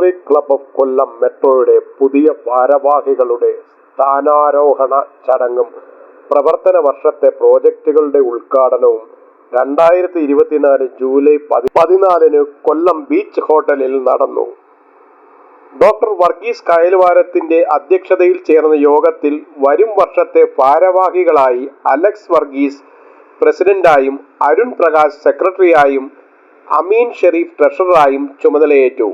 Rotary club of കൊല്ലം മെട്രോയുടെ പുതിയ ഭാരവാഹികളുടെ സ്ഥാനാരോഹണ ചടങ്ങും പ്രവർത്തന വർഷത്തെ പ്രോജക്റ്റുകളുടെ ഉദ്ഘാടനവും രണ്ടായിരത്തി ഇരുപത്തിനാല് ജൂലൈ പതി- പതിനാലിന് കൊല്ലം ബീച്ച് ഹോട്ടലിൽ നടന്നു. ഡോക്ടർ വർഗീസ് കയൽവാരത്തിന്റെ അധ്യക്ഷതയിൽ ചേർന്ന യോഗത്തിൽ വരും വർഷത്തെ ഭാരവാഹികളായി അലക്സ് വർഗീസ് പ്രസിഡന്റായും അരുൺ പ്രകാശ് സെക്രട്ടറിയായും അമീൻ ഷെരീഫ് ട്രഷററായും ചുമതലയേറ്റു.